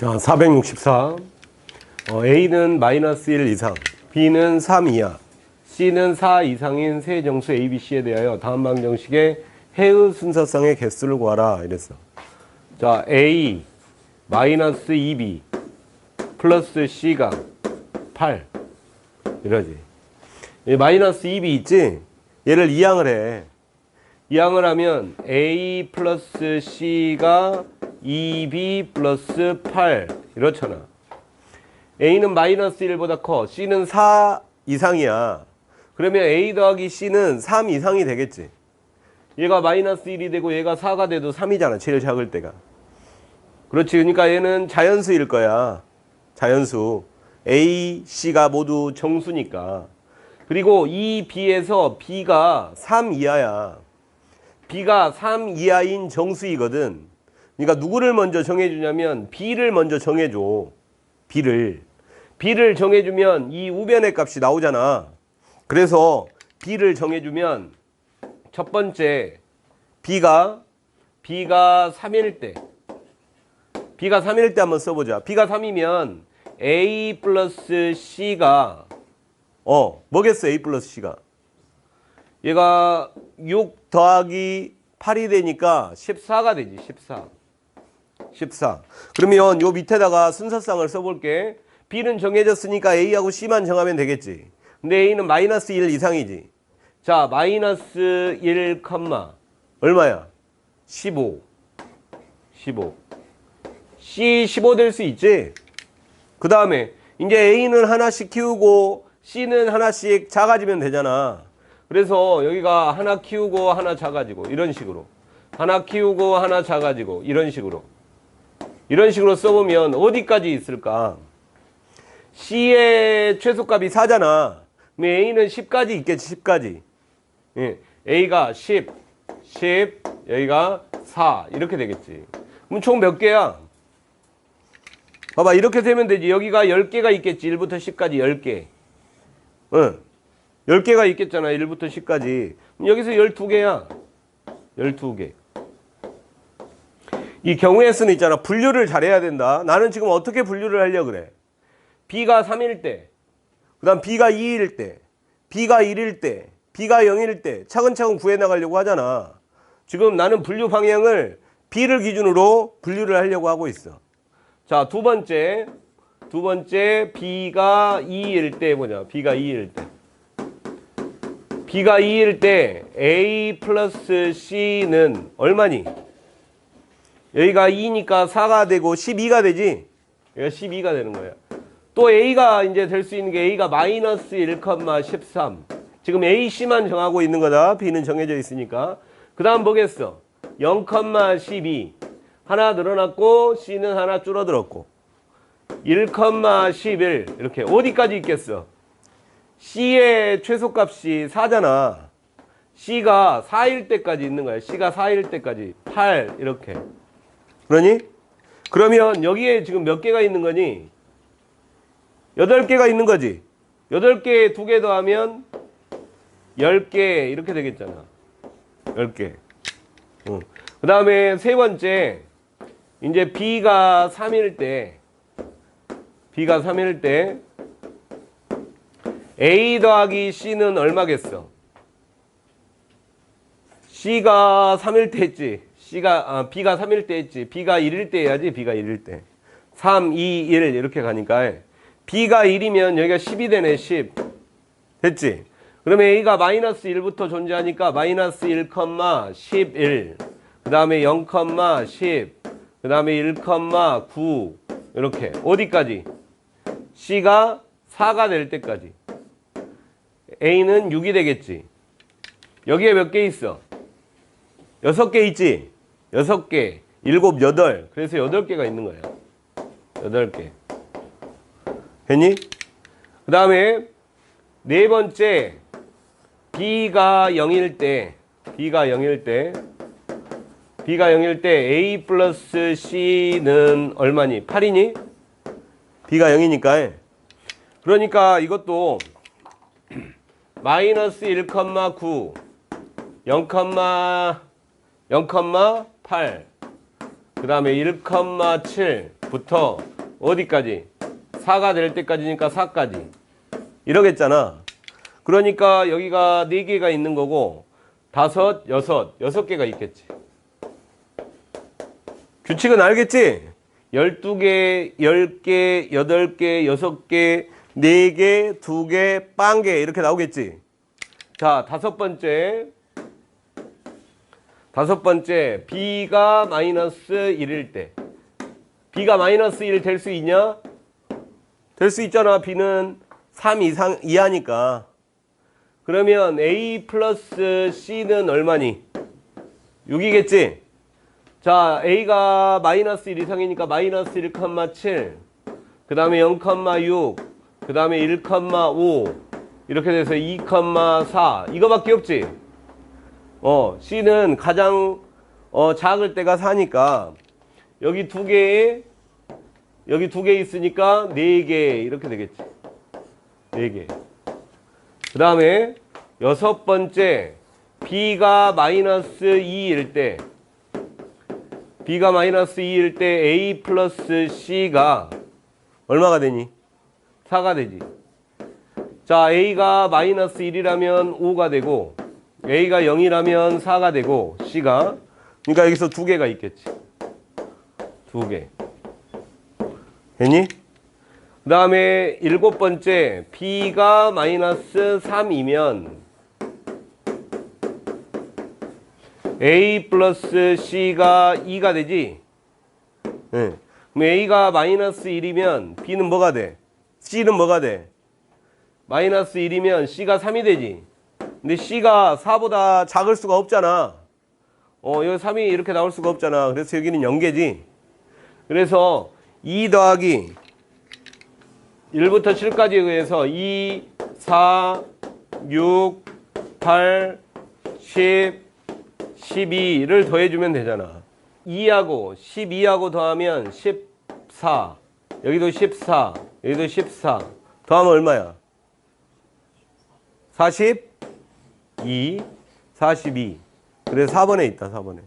자, 464. 어, A는 마이너스 1 이상, B는 3 이하, C는 4 이상인 세 정수 A, B, C에 대하여 다음 방정식의 해의 순서상의 개수를 구하라. 이랬어. 자, A 마이너스 2B 플러스 C가 8. 이러지. 이 마이너스 2B 있지? 얘를 이항을 해. 이항을 하면 A 플러스 C가 2B 플러스 8 이렇잖아. A는 마이너스 1보다 커. C는 4 이상이야. 그러면 A 더하기 C는 3 이상이 되겠지. 얘가 마이너스 1이 되고 얘가 4가 돼도 3이잖아. 제일 작을 때가. 그렇지. 그러니까 얘는 자연수일 거야. 자연수. A, C가 모두 정수니까. 그리고 이 B에서 B가 3 이하야. B가 3 이하인 정수이거든. 그러니까 누구를 먼저 정해주냐면 B를 먼저 정해줘. B를. B를 정해주면 이 우변의 값이 나오잖아. 그래서 B를 정해주면 첫 번째 B가 B가 3일 때 B가 3일 때 한번 써보자. B가 3이면 A 플러스 C가 어 뭐겠어 A 플러스 C가 얘가 6 더하기 8이 되니까 14가 되지 14 14 그러면 요 밑에다가 순서상을 써볼게. B는 정해졌으니까 A하고 C만 정하면 되겠지. 근데 A는 마이너스 1 이상이지. 자 마이너스 1 컴마. 얼마야? 15 15 C 15 될 수 있지? 그 다음에 이제 A는 하나씩 키우고 C는 하나씩 작아지면 되잖아. 그래서 여기가 하나 키우고 하나 작아지고 이런 식으로. 하나 키우고 하나 작아지고 이런 식으로 이런 식으로 써보면 어디까지 있을까? C의 최소값이 4잖아. 그럼 A는 10까지 있겠지 10까지. 예, A가 10, 10, 여기가 4 이렇게 되겠지. 그럼 총 몇 개야? 봐봐 이렇게 되면 되지 여기가 10개가 있겠지 1부터 10까지 10개 응 10개가 있겠잖아 1부터 10까지 그럼 여기서 12개야 12개 이 경우의 수는 있잖아 분류를 잘해야 된다 나는 지금 어떻게 분류를 하려 그래 B가 3일 때 그 다음 B가 2일 때 B가 1일 때 B가 0일 때 차근차근 구해 나가려고 하잖아 지금 나는 분류 방향을 B를 기준으로 분류를 하려고 하고 있어 자, 두 번째. 두 번째 B가 2일 때 보자. B가 2일 때. B가 2일 때 A 플러스 C는 얼마니? 여기가 2니까 4가 되고 12가 되지? 여기가 12가 되는 거야. 또 A가 이제 될 수 있는 게 A가 마이너스 1,13. 지금 A, C만 정하고 있는 거다. B는 정해져 있으니까. 그 다음 보겠어. 0,12. 하나 늘어났고 C는 하나 줄어들었고 1,11 이렇게 어디까지 있겠어? C의 최소값이 4잖아. C가 4일 때까지 있는 거야. C가 4일 때까지 8 이렇게. 그러니? 그러면 여기에 지금 몇 개가 있는 거니? 8개가 있는 거지. 8개에 2개 더하면 10개 이렇게 되겠잖아. 10개. 응. 그 다음에 세 번째 이제 B가 3일 때 B가 3일 때 A 더하기 C는 얼마겠어? C가 3일 때 했지. C가 아, B가 3일 때 했지. B가 1일 때 해야지. B가 1일 때. 3, 2, 1 이렇게 가니까 B가 1이면 여기가 10이 되네. 10. 됐지? 그러면 A가 마이너스 1부터 존재하니까 마이너스 1, 11. 그 다음에 0, 10. 그 다음에 1,9 이렇게 어디까지? C가 4가 될 때까지 A는 6이 되겠지 여기에 몇 개 있어? 6개 있지? 6개 7, 8 그래서 8개가 있는 거야 8개 됐니? 그 다음에 네 번째 B가 0일 때 B가 0일 때 B가 0일 때 A 플러스 C는 얼마니? 8이니? B가 0이니까 그러니까 이것도 마이너스 1,9 0, 0,8 그 다음에 1,7부터 어디까지? 4가 될 때까지니까 4까지. 이러겠잖아. 그러니까 여기가 4개가 있는 거고, 다섯, 여섯, 여섯 개가 있겠지. 규칙은 알겠지? 12개, 10개, 8개, 6개, 4개, 2개, 빵개 이렇게 나오겠지? 자, 다섯 번째. 다섯 번째, b가 마이너스 1일 때. b가 마이너스 1 될 수 있냐? 될 수 있잖아. b는 3 이상 이하니까. 그러면 a 플러스 c는 얼마니? 6이겠지? 자, a가 마이너스 1 이상이니까 마이너스 1,7. 그 다음에 0,6. 그 다음에 1,5. 이렇게 돼서 2,4. 이거밖에 없지? 어, C는 가장 어, 작을 때가 4니까 여기 두 개에 여기 두 개 있으니까 네 개 이렇게 되겠지. 네 개. 그 다음에 여섯 번째 B가 마이너스 2일 때 B가 마이너스 2일 때 A 플러스 C가 얼마가 되니? 4가 되지. 자, A가 마이너스 1이라면 5가 되고, A가 0이라면 4가 되고, C가. 그러니까 여기서 두 개가 있겠지. 두 개. 됐니? 그 다음에 일곱 번째, B가 마이너스 3이면, A 플러스 C가 2가 되지? 네. 그럼 A가 마이너스 1이면 B는 뭐가 돼? C는 뭐가 돼? 마이너스 1이면 C가 3이 되지. 근데 C가 4보다 작을 수가 없잖아. 어, 여기 3이 이렇게 나올 수가 없잖아. 그래서 여기는 0개지. 그래서 2 더하기 1부터 7까지에 의해서 2, 4, 6, 8, 10, 12를 더해주면 되잖아. 2하고 12하고 더하면 14. 여기도 14. 여기도 14. 더하면 얼마야? 42, 42. 그래서 4번에 있다, 4번에.